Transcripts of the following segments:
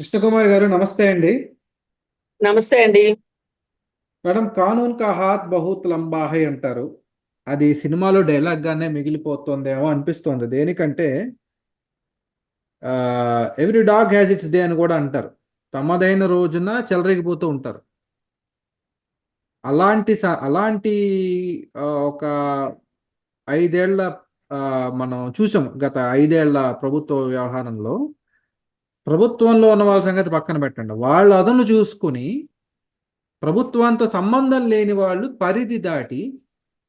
కృష్ణకుమారి గారు నమస్తే అండి. నమస్తే అండి. మేడం కానూన్ కా హాత్ బహుత్ లంబా హై అంటారు. అది సినిమాలో డైలాగ్ గానే మిగిలిపోతుందేమో అనిపిస్తోంది. దేనికంటే every dog has its day అని కూడా అంటారు. తమదైన రోజున చెలరేగిపోతూ ఉంటారు. అలాంటి అలాంటి ఒక ఐదేళ్ళ మనం చూసాం గత ఐదేళ్ళ ప్రభుత్వ వ్యవహారంలో ప్రభుత్వంలో ఉన్న వాళ్ళ సంగతి పక్కన పెట్టండి. వాళ్ళ అదను చూసుకుని ప్రభుత్వంతో సంబంధం లేని వాళ్ళు పరిధి దాటి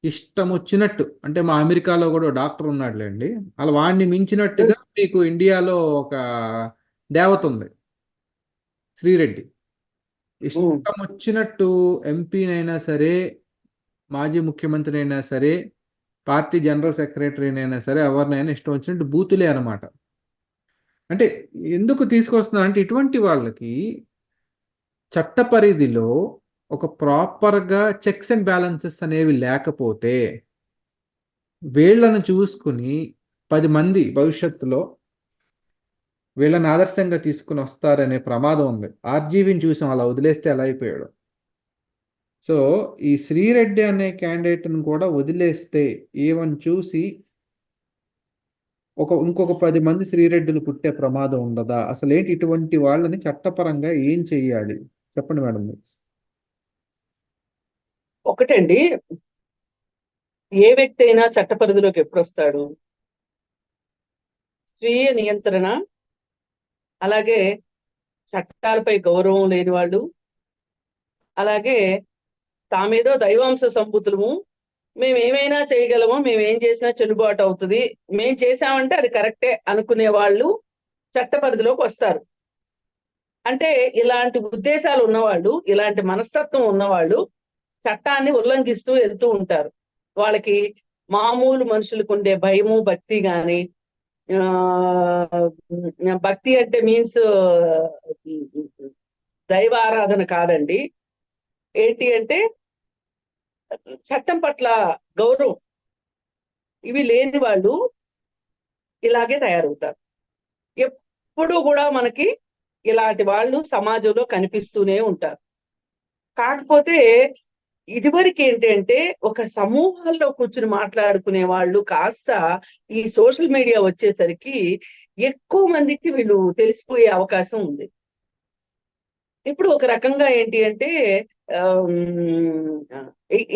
ఇష్టం వచ్చినట్టు అంటే మా అమెరికాలో కూడా డాక్టర్ ఉన్నాడులేండి అలా వాడిని మించినట్టుగా మీకు ఇండియాలో ఒక దేవత ఉంది శ్రీరెడ్డి. ఇష్టం వచ్చినట్టు ఎంపీనైనా సరే మాజీ ముఖ్యమంత్రి అయినా సరే పార్టీ జనరల్ సెక్రటరీనైనా సరే ఎవరినైనా ఇష్టం వచ్చినట్టు బూతులే అనమాట అంటే ఎందుకు తీసుకొస్తున్నా అంటే ఇటువంటి వాళ్ళకి చట్ట పరిధిలో ఒక ప్రాపర్గా చెక్స్ అండ్ బ్యాలెన్సెస్ అనేవి లేకపోతే వీళ్ళను చూసుకుని పది మంది భవిష్యత్తులో వీళ్ళని ఆదర్శంగా తీసుకుని వస్తారనే ప్రమాదం ఉంది. ఆర్జీవీని చూసాం అలా వదిలేస్తే అలా అయిపోయాడు? సో ఈ శ్రీరెడ్డి అనే క్యాండిడేట్ని కూడా వదిలేస్తే ఈవెన్ చూసి ఒక ఇంకొక పది మంది శ్రీరెడ్డిలు పుట్టే ప్రమాదం ఉండదా? అసలు ఏంటి ఇటువంటి వాళ్ళని చట్టపరంగా ఏం చెయ్యాలి? చెప్పండి మేడం ఒకటండి ఏ వ్యక్తి అయినా చట్ట పరిధిలోకి ఎప్పుడు వస్తాడు స్వీయ నియంత్రణ అలాగే చట్టాలపై గౌరవం లేని వాళ్ళు అలాగే తామేదో దైవాంశ సంబుతులము మేము ఏమైనా చేయగలము మేము ఏం చేసినా చెల్లుబాటు అవుతుంది. మేము చేసామంటే అది కరెక్టే అనుకునే వాళ్ళు చట్ట పరిధిలోకి వస్తారు. అంటే ఇలాంటి ఉద్దేశాలు ఉన్నవాళ్ళు ఇలాంటి మనస్తత్వం ఉన్నవాళ్ళు చట్టాన్ని ఉల్లంఘిస్తూ వెళ్తూ ఉంటారు. వాళ్ళకి మామూలు మనుషులకు ఉండే భయము భక్తి గాని ఆ భక్తి అంటే మీన్స్ దైవ ఆరాధన కాదండి. ఏంటి అంటే చట్టం పట్ల గౌరవం ఇవి లేని వాళ్ళు ఇలాగే తయారవుతారు. ఎప్పుడు కూడా మనకి ఇలాంటి వాళ్ళు సమాజంలో కనిపిస్తూనే ఉంటారు. కాకపోతే ఇదివరకు ఏంటంటే ఒక సమూహాల్లో కూర్చుని మాట్లాడుకునే వాళ్ళు కాస్త ఈ సోషల్ మీడియా వచ్చేసరికి ఎక్కువ మందికి వీళ్ళు తెలిసిపోయే అవకాశం ఉంది. ఇప్పుడు ఒక రకంగా ఏంటి అంటే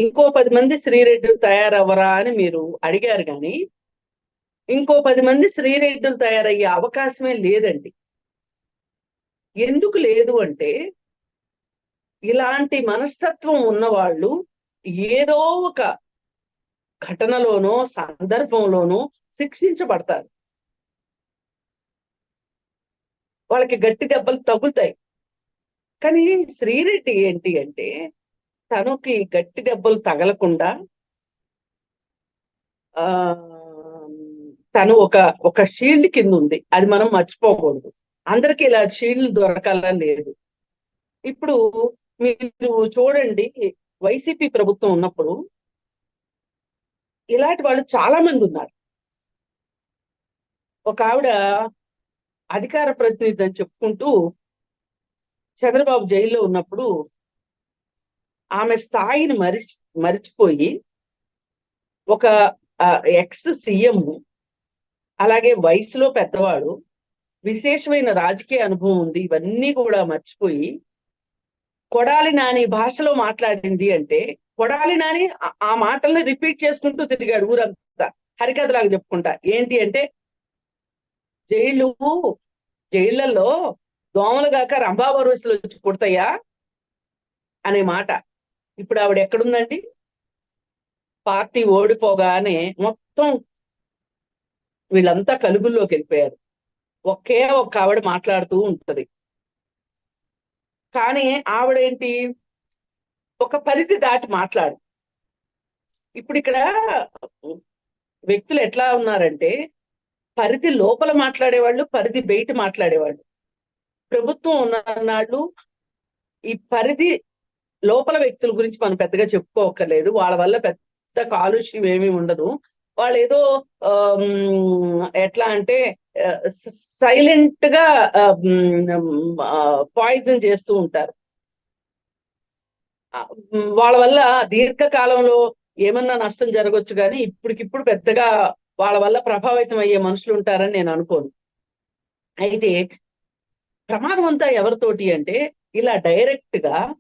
ఇంకో పది మంది శ్రీరెడ్డులు తయారవ్వరా అని మీరు అడిగారు కానీ ఇంకో పది మంది శ్రీరెడ్డులు తయారయ్యే అవకాశమే లేదండి. ఎందుకు లేదు అంటే ఇలాంటి మనస్తత్వం ఉన్నవాళ్ళు ఏదో ఒక ఘటనలోనో సందర్భంలోనో శిక్షించబడతారు. వాళ్ళకి గట్టి దెబ్బలు తగులుతాయి. కానీ శ్రీరెడ్డి ఏంటి అంటే తనకి గట్టి దెబ్బలు తగలకుండా ఆ తను ఒక ఒక షీల్డ్ కింద ఉంది అది మనం మర్చిపోకూడదు. అందరికీ ఇలా షీల్డ్ దొరకాలని లేదు. ఇప్పుడు మీరు చూడండి వైసీపీ ప్రభుత్వం ఉన్నప్పుడు ఇలాంటి వాళ్ళు చాలా మంది ఉన్నారు. ఒక ఆవిడ అధికార ప్రతినిధి అని చెప్పుకుంటూ చంద్రబాబు జైల్లో ఉన్నప్పుడు ఆమె స్థాయిని మరి మరిచిపోయి ఒక ఎక్స్ సీఎం అలాగే వయసులో పెద్దవాడు విశేషమైన రాజకీయ అనుభవం ఉంది ఇవన్నీ కూడా మర్చిపోయి కొడాలి నాని భాషలో మాట్లాడింది అంటే కొడాలి నాని ఆ- మాటల్ని రిపీట్ చేసుకుంటూ తిరిగాడు ఊరంతా. హరికథలాగా చెప్పుకుంటా. ఏంటి అంటే జైలు జైళ్ళలో దోమలు కాక రంభావరుసలు వచ్చి పుడతాయా? అనే మాట. ఇప్పుడు ఆవిడ ఎక్కడుందండి? పార్టీ ఓడిపోగానే మొత్తం వీళ్ళంతా కలుగుల్లోకి వెళ్ళిపోయారు. ఒకే ఒక్క ఆవిడ మాట్లాడుతూ ఉంటది. కానీ ఆవిడేంటి? ఒక పరిధి దాటి మాట్లాడు. ఇప్పుడు ఇక్కడ వ్యక్తులు ఎట్లా ఉన్నారంటే పరిధి లోపల మాట్లాడేవాళ్ళు పరిధి బయట మాట్లాడేవాళ్ళు. ప్రభుత్వం ఉన్ననాళ్ళు ఈ పరిధి లోపల వ్యక్తుల గురించి మనం పెద్దగా చెప్పుకోకర్లేదు వాళ్ళ వల్ల పెద్ద కాలుష్యం ఏమీ ఉండదు. వాళ్ళు ఏదో ఎట్లా అంటే సైలెంట్గా పాయిజన్ చేస్తూ ఉంటారు. వాళ్ళ వల్ల దీర్ఘకాలంలో ఏమన్నా నష్టం జరగవచ్చు కానీ ఇప్పటికిప్పుడు పెద్దగా వాళ్ళ వల్ల ప్రభావితం అయ్యే మనుషులు ఉంటారని నేను అనుకోను. అయితే ప్రమాదం అంతా ఎవరితోటి అంటే ఇలా డైరెక్ట్గా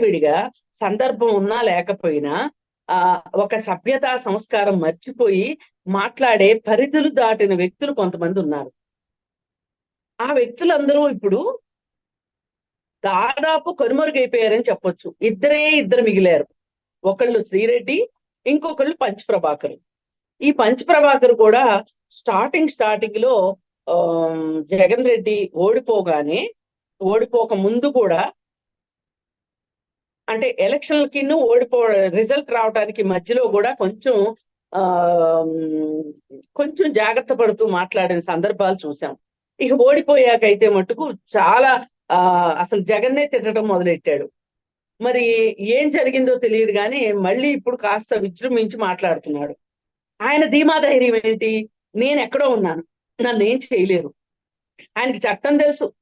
విడిగా సందర్భం ఉన్నా లేకపోయినా ఆ ఒక సభ్యతా సంస్కారం మర్చిపోయి మాట్లాడే పరిధులు దాటిన వ్యక్తులు కొంతమంది ఉన్నారు. ఆ వ్యక్తులందరూ ఇప్పుడు దాదాపు కనుమరుగైపోయారని చెప్పొచ్చు. ఇద్దరే ఇద్దరు మిగిలారు. ఒకళ్ళు శ్రీరెడ్డి ఇంకొకళ్ళు పంచప్రభాకరు. ఈ పంచప్రభాకరు కూడా స్టార్టింగ్ స్టార్టింగ్లో జగన్ రెడ్డి ఓడిపోగానే ఓడిపోక ముందు కూడా అంటే ఎలక్షన్లకి ఓడిపో రిజల్ట్ రావడానికి మధ్యలో కూడా కొంచెం ఆ కొంచెం జాగ్రత్త పడుతూ మాట్లాడిన సందర్భాలు చూసాం ఇక ఓడిపోయాకైతే మటుకు చాలా ఆ అసలు జగన్నే తిట్టడం మొదలెట్టాడు. మరి ఏం జరిగిందో తెలియదు కానీ మళ్ళీ ఇప్పుడు కాస్త విజృంభించి మాట్లాడుతున్నాడు. ఆయన ధీమా ధైర్యం ఏంటి? నేను ఎక్కడో ఉన్నాను. నన్ను ఏం చేయలేరు. ఆయనకి చట్టం తెలుసు.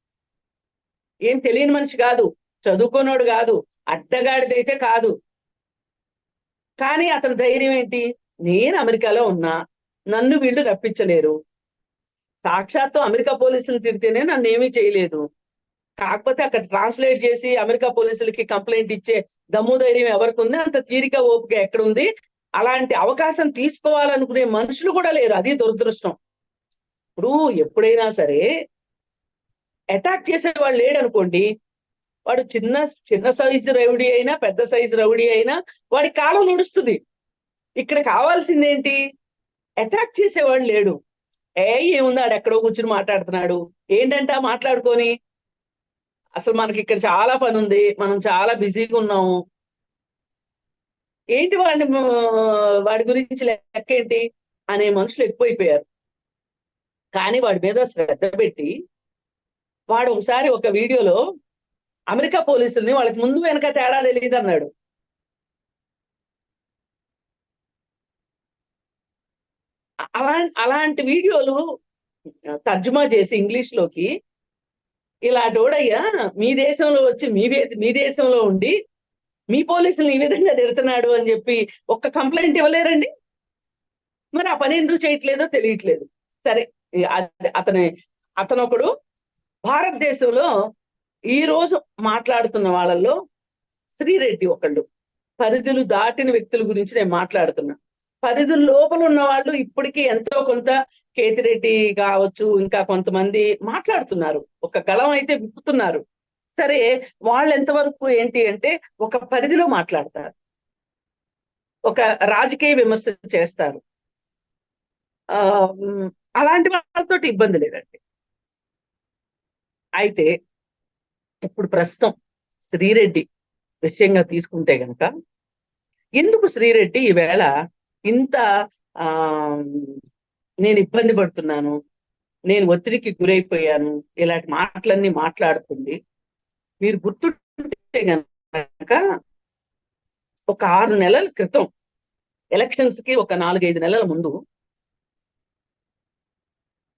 ఏం తెలియని మనిషి కాదు. చదువుకోనోడు కాదు. అడ్డగాడిదైతే కాదు. కానీ అతని ధైర్యం ఏంటి? నేను అమెరికాలో ఉన్నా నన్ను వీళ్ళు రప్పించలేరు. సాక్షాత్తు అమెరికా పోలీసులు తిరిగితేనే నన్ను ఏమీ చేయలేదు. కాకపోతే అక్కడ ట్రాన్స్లేట్ చేసి అమెరికా పోలీసులకి కంప్లైంట్ ఇచ్చే దమ్ము ధైర్యం ఎవరికి ఉంది అంత తీరిక ఓపిక ఎక్కడ ఉంది అలాంటి అవకాశం తీసుకోవాలనుకునే మనుషులు కూడా లేరు. అది దురదృష్టం. ఇప్పుడు ఎప్పుడైనా సరే అటాక్ చేసేవాడు లేడు అనుకోండి వాడు చిన్న చిన్న సైజు రౌడీ అయినా పెద్ద సైజు రౌడీ అయినా వాడి కాలం నడుస్తుంది. ఇక్కడ కావాల్సిందేంటి? అటాక్ చేసేవాడు లేడు. ఏ ఏముంది? ఆడు ఎక్కడో కూర్చుని మాట్లాడుతున్నాడు. ఏంటంటే మాట్లాడుకొని అసలు మనకి ఇక్కడ చాలా పని ఉంది మనం చాలా బిజీగా ఉన్నాము. ఏంటి వాడిని వాడి గురించి లెక్క ఏంటి? అనే మనుషులు ఎక్కువైపోయారు. కానీ వాడి మీద శ్రద్ధ పెట్టి వాడు ఒకసారి ఒక వీడియోలో అమెరికా పోలీసుల్ని వాళ్ళకి ముందు వెనక తేడా తెలియదు అన్నాడు అలా అలాంటి వీడియోలు తర్జుమా చేసి ఇంగ్లీష్లోకి ఇలా డోడయ్యా మీ దేశంలో వచ్చి మీ మీ దేశంలో ఉండి మీ పోలీసులు ఈ విధంగా తిడుతున్నాడు అని చెప్పి ఒక్క కంప్లైంట్ ఇవ్వలేరండి? మరి ఆ పని ఎందుకు చేయట్లేదో తెలియట్లేదు. సరే అతని అతను ఒకడు భారతదేశంలో ఈ రోజు మాట్లాడుతున్న వాళ్ళల్లో శ్రీరెడ్డి ఒకళ్ళు. పరిధులు దాటిన వ్యక్తుల గురించి నేను మాట్లాడుతున్నా. పరిధుల లోపల ఉన్న వాళ్ళు ఇప్పటికీ ఎంతో కొంత కేతిరెడ్డి కావచ్చు ఇంకా కొంతమంది మాట్లాడుతున్నారు. ఒక కలం అయితే విప్పుతున్నారు. సరే వాళ్ళు ఎంతవరకు ఏంటి అంటే ఒక పరిధిలో మాట్లాడతారు. ఒక రాజకీయ విమర్శ చేస్తారు. ఆ అలాంటి వాళ్ళతో ఇబ్బంది లేదండి. అయితే ఇప్పుడు ప్రస్తుతం శ్రీరెడ్డి విషయంగా తీసుకుంటే గనక ఎందుకు శ్రీరెడ్డి ఈవేళ ఇంత ఆ నేను ఇబ్బంది పడుతున్నాను నేను ఒత్తిడికి గురైపోయాను ఇలాంటి మాటలన్నీ మాట్లాడుతుంది. మీరు గుర్తుంటే గనక ఒక ఆరు నెలల క్రితం ఎలక్షన్స్కి ఒక నాలుగైదు నెలల ముందు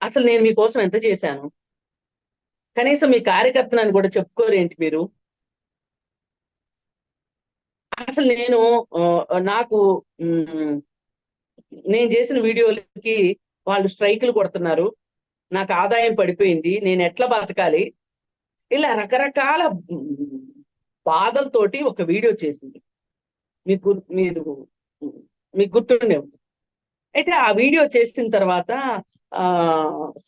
అసలు నేను మీకోసం ఎంత చేశాను? కనీసం మీ కార్యకర్తనని కూడా చెప్పుకోరేంటి మీరు? అసలు నేను నాకు నేను చేసిన వీడియోలకి వాళ్ళు స్ట్రైకులు కొడుతున్నారు. నాకు ఆదాయం పడిపోయింది. నేను ఎట్లా బతకాలి? ఇలా రకరకాల బాధలతోటి ఒక వీడియో చేసింది. మీకు మీరు మీకు గుర్తుండే అయితే ఆ వీడియో చేసిన తర్వాత ఆ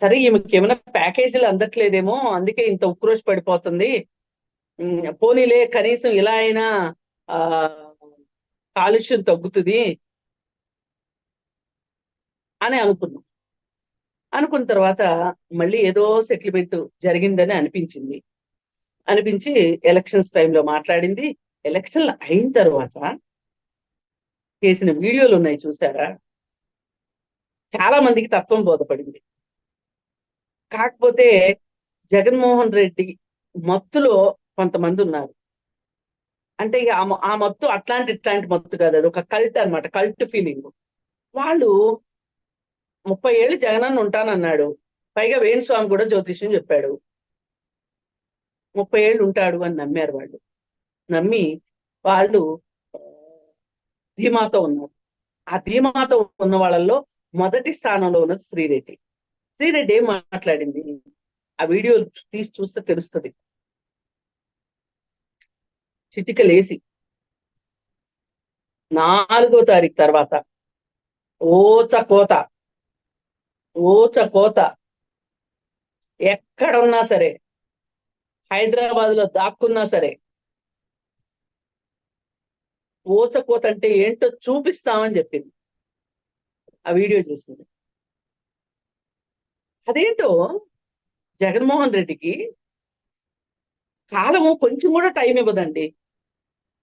సరే ఈమెకి ఏమైనా ప్యాకేజీలు అందట్లేదేమో అందుకే ఇంత ఉక్రోష్ పడిపోతుంది. పోనీలే కనీసం ఇలా అయినా ఆ కాలుష్యం తగ్గుతుంది అని అనుకున్నాం. అనుకున్న తర్వాత మళ్ళీ ఏదో సెటిల్మెంట్ జరిగిందని అనిపించింది. అనిపించి ఎలక్షన్స్ టైంలో మాట్లాడింది. ఎలక్షన్లు అయిన తర్వాత చేసిన వీడియోలు ఉన్నాయి చూసారా? చాలా మందికి తత్వం బోధపడింది. కాకపోతే జగన్మోహన్ రెడ్డి మత్తులో కొంతమంది ఉన్నారు. అంటే ఇక ఆ ఆ మత్తు అట్లాంటి ఇట్లాంటి మత్తు కాదు. అది ఒక కల్ట్ అనమాట కల్ట్ ఫీలింగ్. వాళ్ళు ముప్పై ఏళ్ళు జగనన్న ఉంటానన్నాడు. పైగా వేణుస్వామి కూడా జ్యోతిష్యం చెప్పాడు. ముప్పై ఏళ్ళు ఉంటాడు అని నమ్మారు వాళ్ళు. నమ్మి వాళ్ళు ధీమాతో ఉన్నారు. ఆ ధీమాతో ఉన్న వాళ్ళల్లో మొదటి స్థానంలో ఉన్నది శ్రీరెడ్డి. శ్రీరెడ్డి ఏం మాట్లాడింది? ఆ వీడియో తీసి చూస్తే తెలుస్తుంది. చిటికలేసి. నాలుగో తారీఖు తర్వాత. ఓచ కోత. ఓచ కోత. ఎక్కడున్నా సరే హైదరాబాద్లో దాక్కున్నా సరే ఓచ కోత అంటే ఏంటో చూపిస్తామని చెప్పింది. ఆ వీడియో చూసింది. అదేంటో జగన్మోహన్ రెడ్డికి కాలము కొంచెం కూడా టైం ఇవ్వదండి.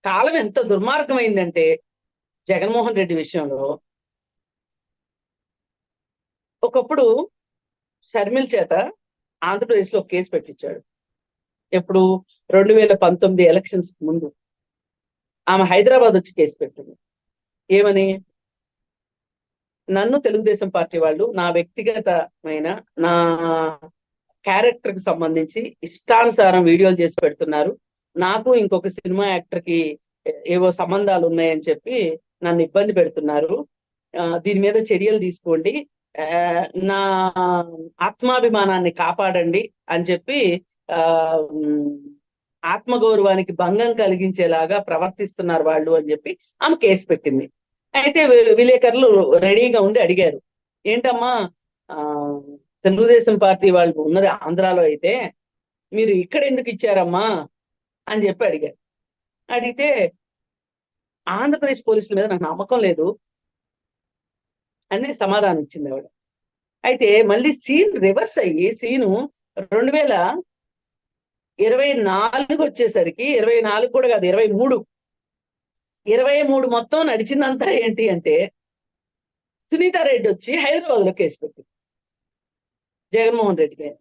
కాలం ఎంత దుర్మార్గమైందంటే జగన్మోహన్ రెడ్డి విషయంలో ఒకప్పుడు షర్మిల్ చేత ఆంధ్రప్రదేశ్లో కేసు పెట్టించాడు. ఎప్పుడు రెండు వేల పంతొమ్మిది ఎలక్షన్స్ ముందు. ఆమె హైదరాబాద్ వచ్చి కేసు పెట్టింది. ఏమని? నన్ను తెలుగుదేశం పార్టీ వాళ్ళు నా వ్యక్తిగతమైన నా క్యారెక్టర్కి సంబంధించి ఇష్టానుసారం వీడియోలు చేసి పెడుతున్నారు. నాకు ఇంకొక సినిమా యాక్టర్కి ఏవో సంబంధాలు ఉన్నాయని చెప్పి నన్ను ఇబ్బంది పెడుతున్నారు. ఆ, దీని మీద చర్యలు తీసుకోండి. నా ఆత్మాభిమానాన్ని కాపాడండి అని చెప్పి ఆత్మగౌరవానికి భంగం కలిగించేలాగా ప్రవర్తిస్తున్నారు వాళ్ళు అని చెప్పి ఆమె కేసు పెట్టింది. అయితే విలేకరులు రెడీగా ఉండి అడిగారు. ఏంటమ్మా ఆ తెలుగుదేశం పార్టీ వాళ్ళు ఉన్నది ఆంధ్రాలో అయితే మీరు ఇక్కడ ఎందుకు ఇచ్చారమ్మా? అని చెప్పి అడిగారు. అడిగితే ఆంధ్రప్రదేశ్ పోలీసుల మీద నాకు నమ్మకం లేదు అని సమాధానం ఇచ్చింది ఆవిడ. అయితే మళ్ళీ సీన్ రివర్స్ అయ్యి సీను రెండు వేల ఇరవై నాలుగు వచ్చేసరికి ఇరవై నాలుగు కూడా కాదు ఇరవై మూడు ఇరవై మూడు మొత్తం నడిచిందంతా ఏంటి అంటే సునీతారెడ్డి వచ్చి హైదరాబాద్లో కేసు పెట్టింది. జగన్మోహన్ రెడ్డి మీద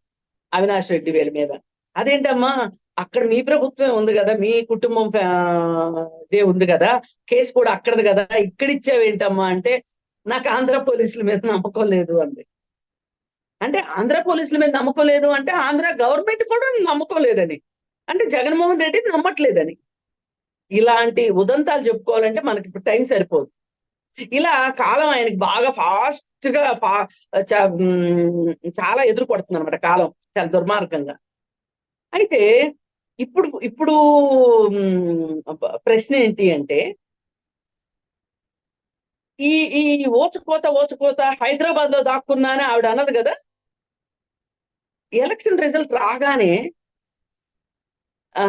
అవినాష్ రెడ్డి వీళ్ళ మీద. అదేంటమ్మా అక్కడ మీ ప్రభుత్వం ఉంది కదా మీ కుటుంబం ఫ్యా- దే ఉంది కదా కేసు కూడా అక్కడది కదా ఇక్కడ ఇచ్చావేంటమ్మా అంటే నాకు ఆంధ్ర పోలీసుల మీద నమ్మకం లేదు అంది. అంటే ఆంధ్ర పోలీసుల మీద నమ్మకం లేదు అంటే ఆంధ్ర గవర్నమెంట్ కూడా నమ్మకం లేదని. అంటే జగన్మోహన్ రెడ్డి నమ్మట్లేదని. ఇలాంటి ఉదంతాలు చెప్పుకోవాలంటే మనకి ఇప్పుడు టైం సరిపోదు. ఇలా కాలం ఆయనకి బాగా ఫాస్ట్గా చ- చాలా ఎదురు పడుతుంది అనమాట కాలం చాలా దుర్మార్గంగా. అయితే ఇప్పుడు ఇప్పుడు ప్రశ్న ఏంటి అంటే ఈ ఈ ఓచుకోత ఓచుకోత హైదరాబాద్లో దాక్కున్నానే ఆవిడ అన్నది కదా? ఎలక్షన్ రిజల్ట్ రాగానే ఆ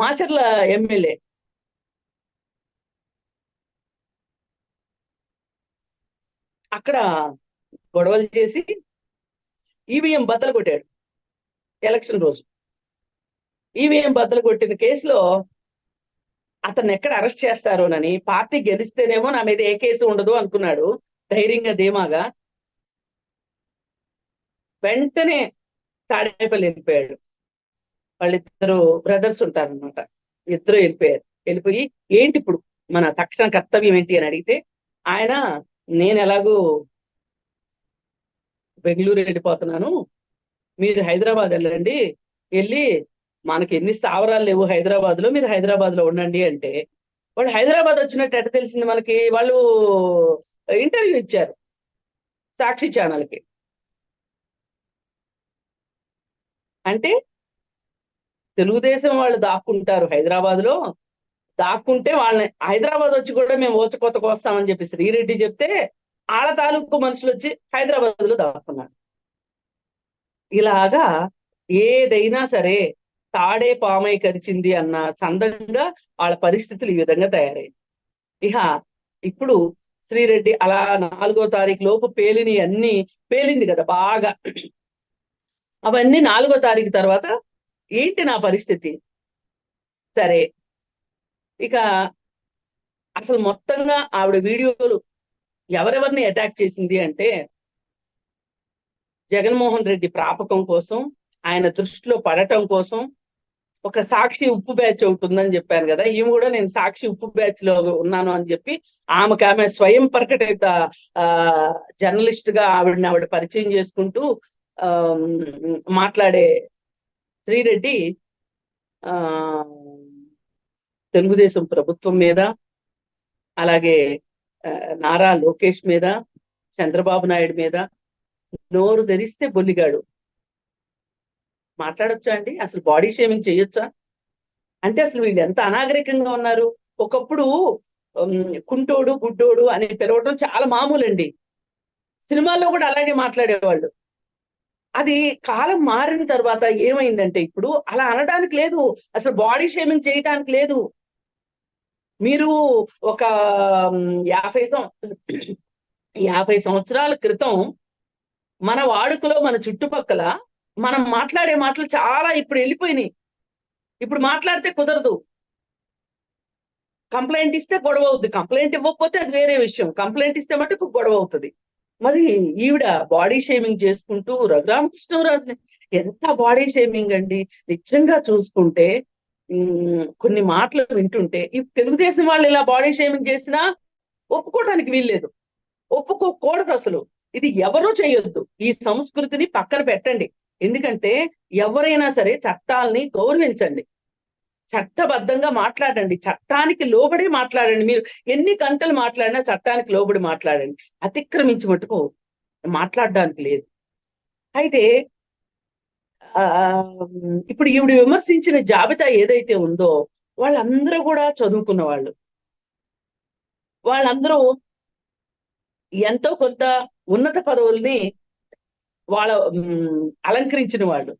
మాచర్ల ఎమ్మెల్యే. అక్కడ గొడవలు చేసి ఈవీఎం బద్దలు కొట్టాడు ఎలక్షన్ రోజు. ఈవీఎం బద్దలు కొట్టిన కేసులో అతన్ని ఎక్కడ అరెస్ట్ చేస్తారోనని పార్టీ గెలిస్తేనేమో నా మీద ఏ కేసు ఉండదు అనుకున్నాడు ధైర్యంగా ధీమాగా. వెంటనే తాడేపల్లి వెళ్ళిపోయాడు. వాళ్ళిద్దరు బ్రదర్స్ ఉంటారు అనమాట ఇద్దరు వెళ్ళిపోయారు వెళ్ళిపోయి ఏంటి ఇప్పుడు మన తక్షణ కర్తవ్యం ఏంటి అని అడిగితే ఆయన నేను ఎలాగూ బెంగళూరు వెళ్ళిపోతున్నాను మీరు హైదరాబాద్ వెళ్ళండి వెళ్ళి మనకి ఎన్ని స్థావరాలు లేవు హైదరాబాద్లో మీరు హైదరాబాద్లో ఉండండి అంటే వాళ్ళు హైదరాబాద్ వచ్చినట్టు ఎట తెలిసింది మనకి? వాళ్ళు ఇంటర్వ్యూ ఇచ్చారు సాక్షి ఛానల్కి అంటే తెలుగుదేశం వాళ్ళు దాక్కుంటారు హైదరాబాద్లో దాక్కుంటే వాళ్ళని హైదరాబాద్ వచ్చి కూడా మేము ఓచకోతకు వస్తామని చెప్పి శ్రీరెడ్డి చెప్తే ఆళ్ళ తాలూకు మనుషులు వచ్చి హైదరాబాద్లో దాక్కున్నారు. ఇలాగా ఏదైనా సరే తాడే పామై కరిచింది అన్న చందంగా వాళ్ళ పరిస్థితులు ఈ విధంగా తయారయ్యాయి. ఇహ ఇప్పుడు శ్రీరెడ్డి అలా నాలుగో తారీఖు లోపు పేలిని అన్ని పేలింది కదా బాగా. అవన్నీ నాలుగో తారీఖు తర్వాత ఏంటి నా పరిస్థితి? సరే. ఇక అసలు మొత్తంగా ఆవిడ వీడియోలు ఎవరెవరిని అటాక్ చేసింది అంటే జగన్మోహన్ రెడ్డి ప్రాపకం కోసం ఆయన దృష్టిలో పడటం కోసం ఒక సాక్షి ఉప్పు బ్యాచ్ ఒకటి ఉందని చెప్పాను కదా. ఈమె కూడా నేను సాక్షి ఉప్పు బ్యాచ్లో ఉన్నాను అని చెప్పి ఆమెకు ఆమె స్వయం ప్రకటిత ఆ జర్నలిస్ట్గా ఆవిడని ఆవిడ పరిచయం చేసుకుంటూ ఆ మాట్లాడే శ్రీరెడ్డి ఆ తెలుగుదేశం ప్రభుత్వం మీద అలాగే నారా లోకేష్ మీద చంద్రబాబు నాయుడు మీద నోరు ధరిస్తే బొల్లిగాడు. మాట్లాడొచ్చా అండి? అసలు బాడీ షేమింగ్ చేయొచ్చా? అంటే అసలు వీళ్ళు ఎంత అనాగరికంగా ఉన్నారు? ఒకప్పుడు కుంటోడు గుడ్డోడు అని పిలవటం చాలా మామూలండి. సినిమాల్లో కూడా అలాగే మాట్లాడేవాళ్ళు. అది కాలం మారిన తర్వాత ఏమైందంటే ఇప్పుడు అలా అనడానికి లేదు. అసలు బాడీ షేమింగ్ చేయడానికి లేదు. మీరు ఒక యాభై యాభై సంవత్సరాల క్రితం మన వాడుకలో మన చుట్టుపక్కల మనం మాట్లాడే మాటలు చాలా ఇప్పుడు వెళ్ళిపోయినాయి. ఇప్పుడు మాట్లాడితే కుదరదు. కంప్లైంట్ ఇస్తే గొడవ అవుద్ది. కంప్లైంట్ ఇవ్వకపోతే అది వేరే విషయం. కంప్లైంట్ ఇస్తే మటుకు గొడవ అవుతుంది. మరి ఈవిడ బాడీ షేమింగ్ చేసుకుంటూ రఘురామకృష్ణరాజుని ఎంత బాడీ షేమింగ్ అండి. నిజంగా చూసుకుంటే కొన్ని మాటలు వింటుంటే ఈ తెలుగుదేశం వాళ్ళు ఇలా బాడీ షేమింగ్ చేసినా ఒప్పుకోవడానికి వీల్లేదు. ఒప్పుకోకూడదు అసలు. ఇది ఎవరూ చేయొద్దు. ఈ సంస్కృతిని పక్కన పెట్టండి. ఎందుకంటే ఎవరైనా సరే చట్టాలని గౌరవించండి. చట్టబద్ధంగా మాట్లాడండి. చట్టానికి లోబడి మాట్లాడండి. మీరు ఎన్ని గంటలు మాట్లాడినా చట్టానికి లోబడి మాట్లాడండి. అతిక్రమించి మటుకు మాట్లాడడానికి లేదు. అయితే ఆ ఇప్పుడు ఈవిడ విమర్శించిన జాబితా ఏదైతే ఉందో వాళ్ళందరూ కూడా చదువుకున్న వాళ్ళు. వాళ్ళందరూ ఎంతో కొంత ఉన్నత పదవుల్ని వాళ్ళ అలంకరించిన వాళ్ళు.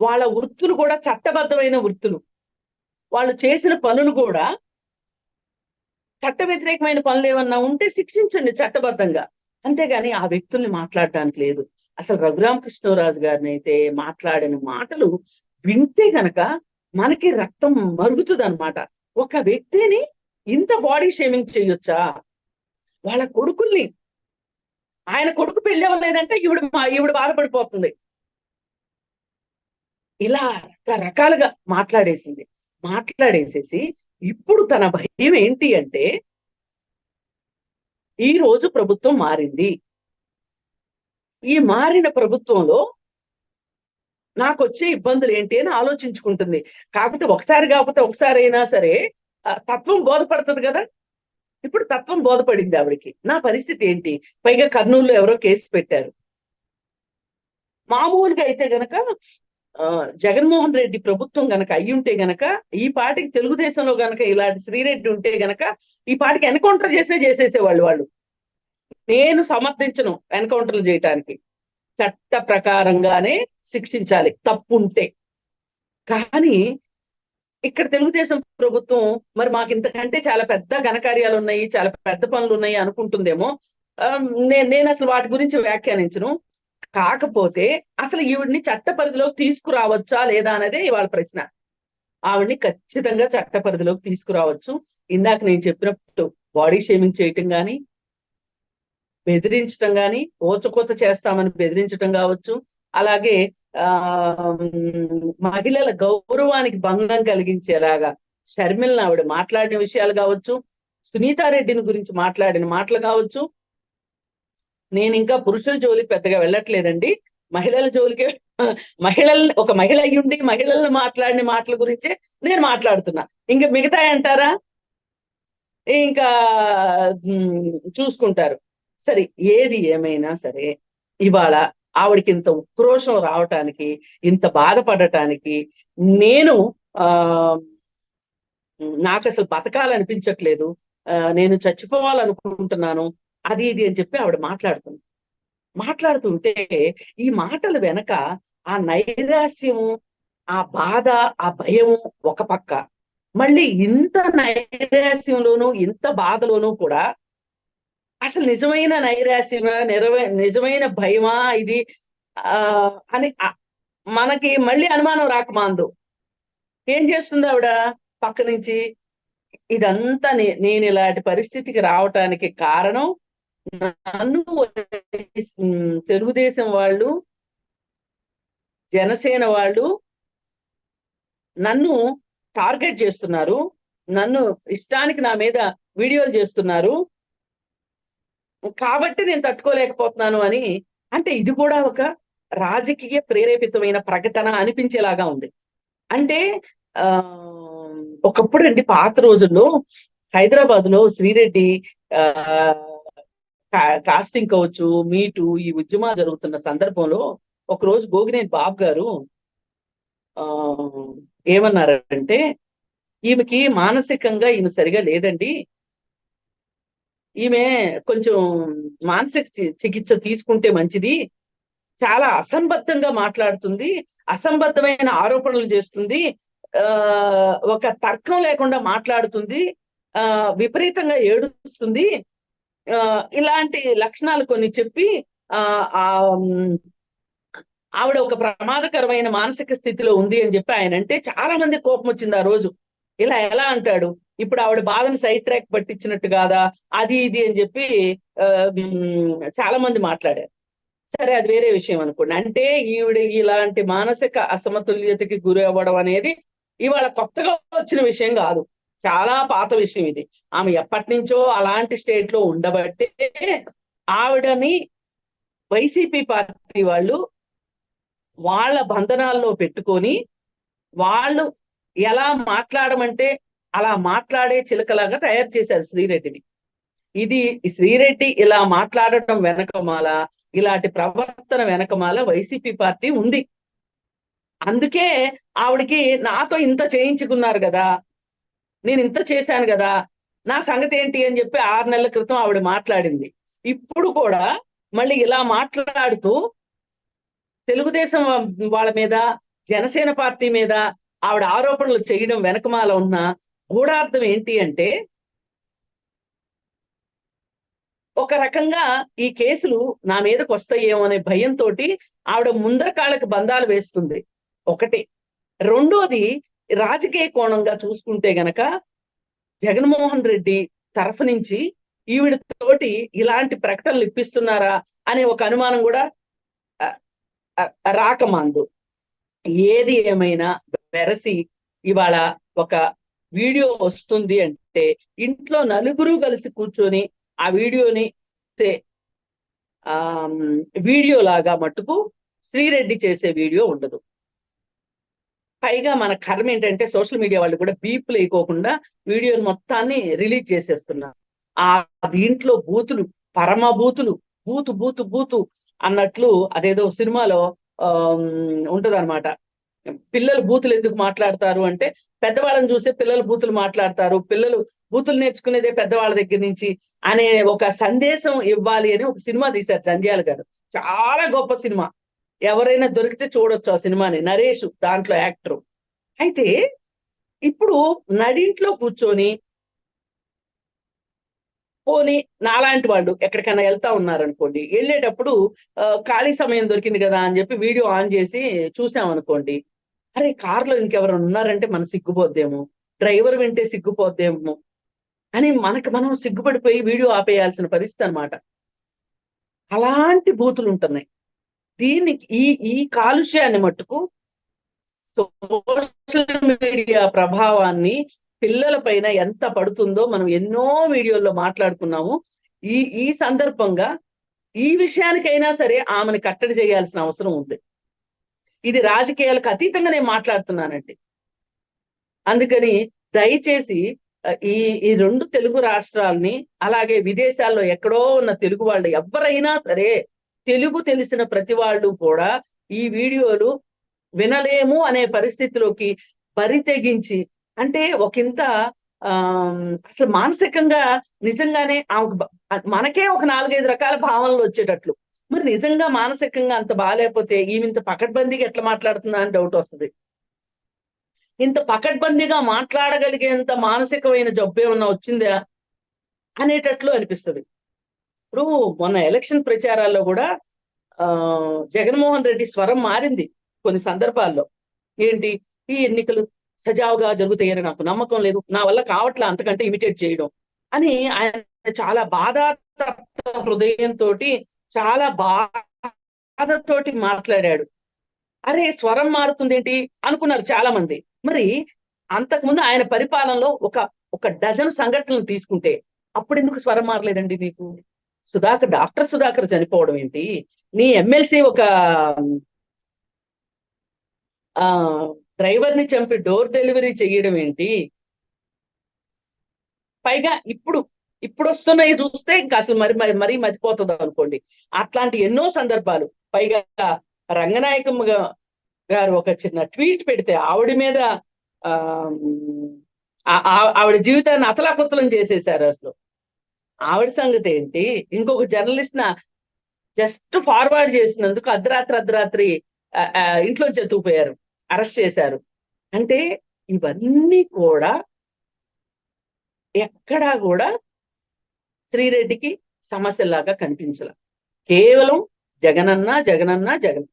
వాళ్ళ వృత్తులు కూడా చట్టబద్ధమైన వృత్తులు. వాళ్ళు చేసిన పనులు కూడా చట్ట వ్యతిరేకమైన పనులు ఏమన్నా ఉంటే శిక్షించండి చట్టబద్ధంగా. అంతేగాని ఆ వ్యక్తుల్ని మాట్లాడడానికి లేదు. అసలు రఘురామకృష్ణరాజు గారిని అయితే మాట్లాడిన మాటలు వింటే గనక మనకి రక్తం మరుగుతుంది అనమాట ఒక వ్యక్తిని ఇంత బాడీ షేమింగ్ చేయొచ్చా? వాళ్ళ కొడుకుల్ని. ఆయన కొడుకు పెళ్ళి ఈవిడ ఈవిడ బాధపడిపోతుంది. ఇలా రకరకాలుగా మాట్లాడేసింది. మాట్లాడేసేసి ఇప్పుడు తన భయం ఏంటి అంటే ఈ రోజు ప్రభుత్వం మారింది. ఈ మారిన ప్రభుత్వంలో నాకు వచ్చే ఇబ్బందులు ఏంటి అని ఆలోచించుకుంటుంది. కాకపోతే ఒకసారి కాకపోతే ఒకసారి అయినా సరే తత్వం బోధపడుతుంది కదా. ఇప్పుడు తత్వం బోధపడింది ఆవిడకి. నా పరిస్థితి ఏంటి? పైగా కర్నూలులో ఎవరో కేసు పెట్టారు. మామూలుగా అయితే గనక జగన్మోహన్ రెడ్డి ప్రభుత్వం గనక అయ్యుంటే ఉంటే గనక ఈ పాటికి తెలుగుదేశంలో గనక ఇలాంటి శ్రీరెడ్డి ఉంటే గనక ఈ పాటికి ఎన్కౌంటర్ చేసే చేసేసేవాళ్ళు వాళ్ళు. నేను సమర్థించను ఎన్కౌంటర్లు చేయటానికి. చట్ట ప్రకారంగానే శిక్షించాలి తప్పు ఉంటే కానీ ఇక్కడ తెలుగుదేశం ప్రభుత్వం మరి మాకు ఇంతకంటే చాలా పెద్ద ఘనకార్యాలు ఉన్నాయి చాలా పెద్ద పనులు ఉన్నాయి అనుకుంటుందేమో. ఆ, నేను అసలు వాటి గురించి వ్యాఖ్యానించను. కాకపోతే అసలు ఈవిడిని చట్ట పరిధిలోకి తీసుకురావచ్చా లేదా అనేదే ఇవాళ ప్రశ్న. ఆవిడ్ని ఖచ్చితంగా చట్ట పరిధిలోకి తీసుకురావచ్చు. ఇందాక నేను చెప్పినట్టు బాడీ షేమింగ్ చేయటం కానీ బెదిరించటం కానీ ఓచకోత చేస్తామని బెదిరించటం కావచ్చు. అలాగే ఆ మహిళల గౌరవానికి భంగం కలిగించేలాగా షర్మిల్ని ఆవిడ మాట్లాడిన విషయాలు కావచ్చు సునీతారెడ్డిని గురించి మాట్లాడిన మాటలు కావచ్చు నేను ఇంకా పురుషుల జోలికి పెద్దగా వెళ్ళట్లేదండి. మహిళల జోలికి మహిళల్ని ఒక మహిళ అయ్యుండి మహిళలను మాట్లాడిన మాటల గురించే నేను మాట్లాడుతున్నా. ఇంకా మిగతా అంటారా ఇంకా చూసుకుంటారు. సరే ఏది ఏమైనా సరే ఇవాళ ఆవిడకి ఇంత ఉక్రోషం రావటానికి ఇంత బాధపడటానికి నేను ఆ నాకు అసలు బతకాలనిపించట్లేదు. ఆ, నేను చచ్చిపోవాలనుకుంటున్నాను. అది ఇది అని చెప్పి ఆవిడ మాట్లాడుతుంది. మాట్లాడుతుంటే ఈ మాటల వెనక ఆ నైరాస్యము ఆ బాధ ఆ భయము ఒక పక్క. మళ్ళీ ఇంత నైరాస్యంలోనూ ఇంత బాధలోనూ కూడా అసలు నిజమైన నైరాస్యమా నిరవై నిజమైన భయమా ఇది? ఆ అని మనకి మళ్ళీ అనుమానం రాకమాందు ఏం చేస్తుంది ఆవిడ పక్క నుంచి ఇదంతా నేను ఇలాంటి పరిస్థితికి రావటానికి కారణం నన్ను తెలుగుదేశం వాళ్ళు జనసేన వాళ్ళు నన్ను టార్గెట్ చేస్తున్నారు. నన్ను ఇష్టానికి నా మీద వీడియోలు చేస్తున్నారు. కాబట్టి నేను తట్టుకోలేకపోతున్నాను అని అంటే ఇది కూడా ఒక రాజకీయ ప్రేరేపితమైన ప్రకటన అనిపించేలాగా ఉంది. అంటే ఆ ఒకప్పుడు అండి పాత రోజుల్లో హైదరాబాద్లో శ్రీరెడ్డి ఆ కాస్టింగ్ కావచ్చు మీటు ఈ ఉద్యమాలు జరుగుతున్న సందర్భంలో ఒక రోజు గోగినేని బాబు గారు ఆ ఏమన్నారంటే ఈమెకి మానసికంగా ఈమె సరిగా లేదండి. ఈమె కొంచెం మానసిక చి- చికిత్స తీసుకుంటే మంచిది. చాలా అసంబద్ధంగా మాట్లాడుతుంది. అసంబద్ధమైన ఆరోపణలు చేస్తుంది. ఆ ఒక తర్కం లేకుండా మాట్లాడుతుంది. ఆ విపరీతంగా ఏడుస్తుంది. ఇలాంటి లక్షణాలు కొన్ని చెప్పి ఆ ఆవిడ ఒక ప్రమాదకరమైన మానసిక స్థితిలో ఉంది అని చెప్పి ఆయన అంటే చాలా మంది కోపం వచ్చింది ఆ రోజు. ఇలా ఎలా అంటాడు? ఇప్పుడు ఆవిడ బాధను సైడ్ ట్రాక్ పట్టించినట్టు కాదా? అది ఇది అని చెప్పి చాలా మంది మాట్లాడారు. సరే అది వేరే విషయం అనుకోండి. అంటే ఈవిడ ఇలాంటి మానసిక అసమతుల్యతకి గురి అవ్వడం అనేది ఇవాళ కొత్తగా వచ్చిన విషయం కాదు. చాలా పాత విషయం ఇది. ఆమె ఎప్పటి నుంచో అలాంటి స్టేట్లో ఉండబట్టే ఆవిడని వైసీపీ పార్టీ వాళ్ళు వాళ్ళ బంధనాల్లో పెట్టుకొని వాళ్ళు ఎలా మాట్లాడమంటే అలా మాట్లాడే చిలకలాగా తయారు చేశారు శ్రీరెడ్డిని. ఇది శ్రీరెడ్డి ఇలా మాట్లాడటం వెనకమాల ఇలాంటి ప్రవర్తన వెనకమాల వైసీపీ పార్టీ ఉంది. అందుకే ఆవిడకి నాతో ఇంత చేయించుకున్నారు కదా. నేను ఇంత చేశాను కదా నా సంగతి ఏంటి అని చెప్పి ఆరు నెలల క్రితం ఆవిడ మాట్లాడింది. ఇప్పుడు కూడా మళ్ళీ ఇలా మాట్లాడుతూ తెలుగుదేశం వాళ్ళ మీద జనసేన పార్టీ మీద ఆవిడ ఆరోపణలు చేయడం వెనకమాల ఉన్న గూఢార్థం ఏంటి అంటే ఒక రకంగా ఈ కేసులు నా మీదకు వస్తాయేమో అనే భయంతో ఆవిడ ముందర కాళ్ళకి బంధాలు వేస్తుంది. ఒకటి. రెండోది రాజకీయ కోణంగా చూసుకుంటే గనక జగన్మోహన్ రెడ్డి తరఫు నుంచి ఈవిడ తోటి ఇలాంటి ప్రకటనలు ఇప్పిస్తున్నారా అనే ఒక అనుమానం కూడా రాకమాందు ఏది ఏమైనా వెరసి ఇవాళ ఒక వీడియో వస్తుంది అంటే ఇంట్లో నలుగురు కలిసి కూర్చొని ఆ వీడియోని ఆ వీడియో లాగా మట్టుకు శ్రీరెడ్డి చేసే వీడియో ఉండదు. పైగా మన కర్మ ఏంటంటే సోషల్ మీడియా వాళ్ళు కూడా బీపులు అయిపోకుండా వీడియోని మొత్తాన్ని రిలీజ్ చేసేస్తున్నారు. ఆ దీంట్లో బూతులు పరమ బూతులు బూతు బూతు బూతు అన్నట్లు అదేదో సినిమాలో ఉంటదన్నమాట. పిల్లలు బూతులు ఎందుకు మాట్లాడతారు అంటే పెద్దవాళ్ళని చూసే పిల్లలు బూతులు మాట్లాడతారు. పిల్లలు బూతులు నేర్చుకునేదే పెద్దవాళ్ళ దగ్గర నుంచి అనే ఒక సందేశం ఇవ్వాలి అని ఒక సినిమా తీశారు జంధ్యాల గారు. చాలా గొప్ప సినిమా. ఎవరైనా దొరికితే చూడొచ్చు ఆ సినిమాని నరేష్ దాంట్లో యాక్టర్. అయితే ఇప్పుడు నడింట్లో కూర్చొని పోనీ నాలాంటి వాళ్ళు ఎక్కడికైనా వెళ్తా ఉన్నారనుకోండి వెళ్ళేటప్పుడు ఖాళీ సమయం దొరికింది కదా అని చెప్పి వీడియో ఆన్ చేసి చూసామనుకోండి అరే కార్లో ఇంకెవరైనా ఉన్నారంటే మనం సిగ్గుపోద్దేమో డ్రైవర్ వింటే సిగ్గుపోద్దేమో అని మనకు మనం సిగ్గుపడిపోయి వీడియో ఆపేయాల్సిన పరిస్థితి అన్నమాట. అలాంటి బూతులు ఉంటున్నాయి దీనికి ఈ ఈ కాలుష్యాన్ని మట్టుకు సోషల్ మీడియా ప్రభావాన్ని పిల్లల పైన ఎంత పడుతుందో మనం ఎన్నో వీడియోల్లో మాట్లాడుకున్నాము. ఈ ఈ సందర్భంగా ఈ విషయానికైనా సరే ఆమెను కట్టడి చేయాల్సిన అవసరం ఉంది. ఇది రాజకీయాలకు అతీతంగా నేను మాట్లాడుతున్నానండి. అందుకని దయచేసి ఈ ఈ రెండు తెలుగు రాష్ట్రాలని అలాగే విదేశాల్లో ఎక్కడో ఉన్న తెలుగు వాళ్ళు ఎవరైనా సరే తెలుగు తెలిసిన ప్రతి వాళ్ళు కూడా ఈ వీడియోలు వినలేము అనే పరిస్థితిలోకి పరితెగించి అంటే ఒకంత ఆ అసలు మానసికంగా నిజంగానే మనకే ఒక నాలుగైదు రకాల భావనలు వచ్చేటట్లు. మరి నిజంగా మానసికంగా అంత బాగాలేకపోతే ఈమె ఇంత పకడ్బందీగా ఎట్లా మాట్లాడుతుందా అని డౌట్ వస్తుంది. ఇంత పకడ్బందీగా మాట్లాడగలిగేంత మానసికమైన జబ్బు ఏమన్నా వచ్చిందా అనేటట్లు అనిపిస్తుంది. ఇప్పుడు మొన్న ఎలక్షన్ ప్రచారాల్లో కూడా ఆ జగన్మోహన్ రెడ్డి స్వరం మారింది కొన్ని సందర్భాల్లో. ఏంటి? ఈ ఎన్నికలు సజావుగా జరుగుతాయని నాకు నమ్మకం లేదు. నా వల్ల కావట్లే అంతకంటే ఇమిటేట్ చేయడం అని ఆయన చాలా బాధ హృదయంతో చాలా బాధతోటి మాట్లాడాడు. అరే స్వరం మారుతుంది ఏంటి అనుకున్నారు చాలా మంది మరి అంతకుముందు ఆయన పరిపాలనలో ఒక ఒక డజన్ సంఘటనలు తీసుకుంటే అప్పుడు ఎందుకు స్వరం మారలేదండి మీకు? సుధాకర్ డాక్టర్ సుధాకర్ చనిపోవడం ఏంటి? నీ ఎమ్మెల్సీ ఒక ఆ డ్రైవర్ని చంపి డోర్ డెలివరీ చేయడం ఏంటి? పైగా ఇప్పుడు ఇప్పుడు వస్తున్నాయి చూస్తే ఇంకా అసలు మరి మరి మరీ మర్చిపోతుంది అనుకోండి. అట్లాంటి ఎన్నో సందర్భాలు. పైగా రంగనాయకమ్మ గారు ఒక చిన్న ట్వీట్ పెడితే ఆవిడ మీద ఆ ఆవిడ జీవితాన్ని అతలాకుతలం చేసేసారు అసలు. ఆవిడ సంగతి ఏంటి? ఇంకొక జర్నలిస్ట్ నా జస్ట్ ఫార్వర్డ్ చేసినందుకు అర్ధరాత్రి అర్ధరాత్రి ఇంట్లో ఆ, అరెస్ట్ చేశారు. అంటే ఇవన్నీ కూడా ఎక్కడా కూడా శ్రీరెడ్డికి సమస్యలాగా కనిపించల. కేవలం జగనన్న జగనన్న జగన్.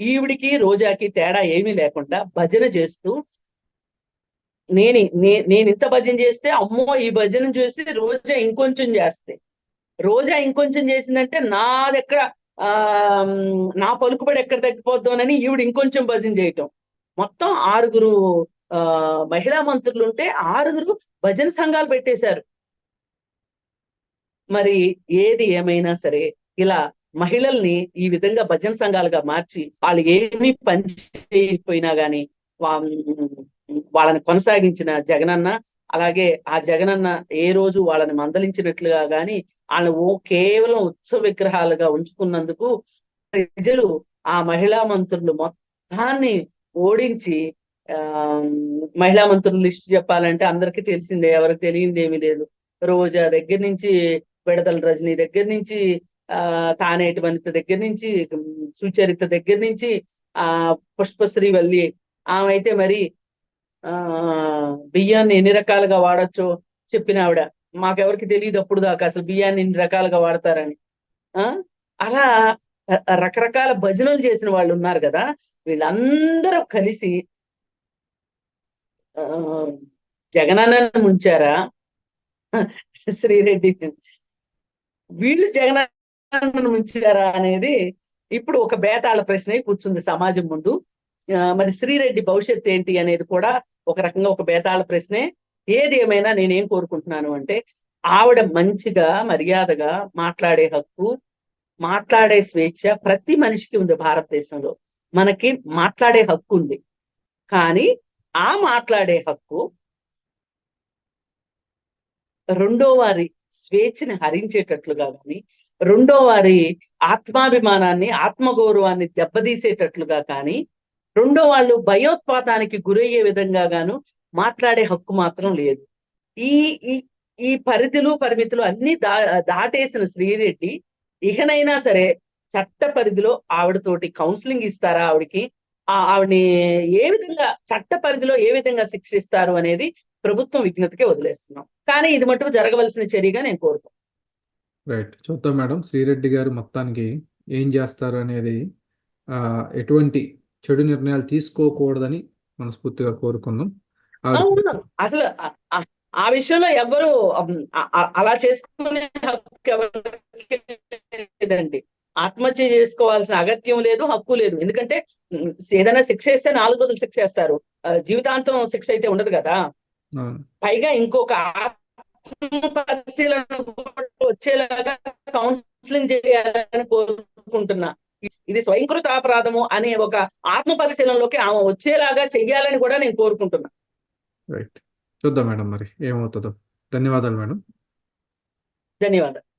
ఈవిడికి రోజాకి తేడా ఏమీ లేకుండా భజన చేస్తూ నేను నే- నేను ఇంత భజన చేస్తే అమ్మో ఈ భజన చూసి రోజా ఇంకొంచెం చేస్తే. రోజా ఇంకొంచెం చేసిందంటే నాదెక్కడ ఆ నా పలుకుబడి ఎక్కడ తగ్గిపోద్దామని ఈవిడ ఇంకొంచెం భజన చేయటం. మొత్తం ఆరుగురు ఆ మహిళా మంత్రులు ఉంటే ఆరుగురు భజన సంఘాలు పెట్టేశారు. మరి ఏది ఏమైనా సరే ఇలా మహిళల్ని ఈ విధంగా భజన సంఘాలుగా మార్చి వాళ్ళు ఏమీ పని చేయకపోయినా గానీ వాళ్ళని కొనసాగించిన జగనన్న అలాగే ఆ జగనన్న ఏ రోజు వాళ్ళని మందలించినట్లుగా గాని వాళ్ళని ఓ కేవలం ఉత్సవ విగ్రహాలుగా ఉంచుకున్నందుకు ప్రజలు ఆ మహిళా మంత్రులు మొత్తాన్ని ఓడించి ఆ మహిళా మంత్రులు లిస్ట్ చెప్పాలంటే అందరికీ తెలిసిందే ఎవరికి తెలియంది ఏమీ లేదు. రోజా దగ్గర నుంచి విడదల రజనీ దగ్గర నుంచి ఆ తానేటి వనిత దగ్గర నుంచి సుచరిత దగ్గర నుంచి ఆ పుష్పశ్రీ వల్లి ఆమె అయితే మరి ఆ బియ్యాన్ని ఎన్ని రకాలుగా వాడచ్చో చెప్పిన ఆవిడ. మాకెవరికి తెలియదు అప్పుడు దాకా అసలు బియ్యాన్ని ఎన్ని రకాలుగా వాడతారని. ఆ? అలా రకరకాల భజనలు చేసిన వాళ్ళు ఉన్నారు కదా వీళ్ళందరూ కలిసి ఆ జగనన్నను ముంచారా? శ్రీరెడ్డి. వీళ్ళు జగనన్నను ముంచారా అనేది ఇప్పుడు ఒక బేతాళ ప్రశ్న కూర్చుంది సమాజం ముందు. మరి శ్రీరెడ్డి భవిష్యత్ ఏంటి అనేది కూడా ఒక రకంగా ఒక బేతాళ ప్రశ్నే. ఏది ఏమైనా నేనేం కోరుకుంటున్నాను అంటే ఆవిడ మంచిగా మర్యాదగా మాట్లాడే హక్కు మాట్లాడే స్వేచ్ఛ ప్రతి మనిషికి ఉంది భారతదేశంలో. మనకి మాట్లాడే హక్కు ఉంది. కానీ ఆ మాట్లాడే హక్కు రెండో వారి స్వేచ్ఛని హరించేటట్లుగా కానీ రెండో వారి ఆత్మాభిమానాన్ని ఆత్మగౌరవాన్ని దెబ్బతీసేటట్లుగా కానీ రెండో వాళ్ళు భయోత్పాతానికి గురయ్యే విధంగా గాను మాట్లాడే హక్కు మాత్రం లేదు. ఈ ఈ ఈ పరిధులు పరిమితులు అన్ని దా దాటేసిన శ్రీరెడ్డి ఇకనైనా సరే చట్ట పరిధిలో ఆవిడతోటి కౌన్సిలింగ్ ఇస్తారా ఆవిడకి? ఆ ఆవిడని ఏ విధంగా చట్ట పరిధిలో ఏ విధంగా శిక్షిస్తారు అనేది ప్రభుత్వం విజ్ఞతకే వదిలేస్తున్నాం. కానీ ఇది మటుకు జరగవలసిన చర్యగా నేను కోరుతాను. రైట్. చూద్దాం మేడం. శ్రీరెడ్డి గారు మొత్తానికి ఏం చేస్తారు అనేది ఆ, ఎటువంటి చెడు నిర్ణయాలు తీసుకోకూడదని మనస్ఫూర్తిగా కోరుకుందాం. అసలు ఆ- విషయంలో ఎవరు అలా చేసుకునే లేదండి. ఆత్మహత్య చేసుకోవాల్సిన అగత్యం లేదు హక్కు లేదు. ఎందుకంటే ఏదైనా శిక్ష వేస్తే నాలుగు రోజులు శిక్ష వేస్తారు. జీవితాంతం శిక్ష అయితే ఉండదు కదా. పైగా ఇంకొక పరిశీలన వచ్చేలాగా కౌన్సిలింగ్ చేయాలని కోరుకుంటున్నా. ఇది స్వయంకృత అపరాధము అనే ఒక ఆత్మ పరిశీలనలోకి ఆమె వచ్చేలాగా చెయ్యాలని కూడా నేను కోరుకుంటున్నా. రైట్ చూద్దాం మేడం మరి ఏమవుతుందో. ధన్యవాదాలు మేడం. ధన్యవాదాలు.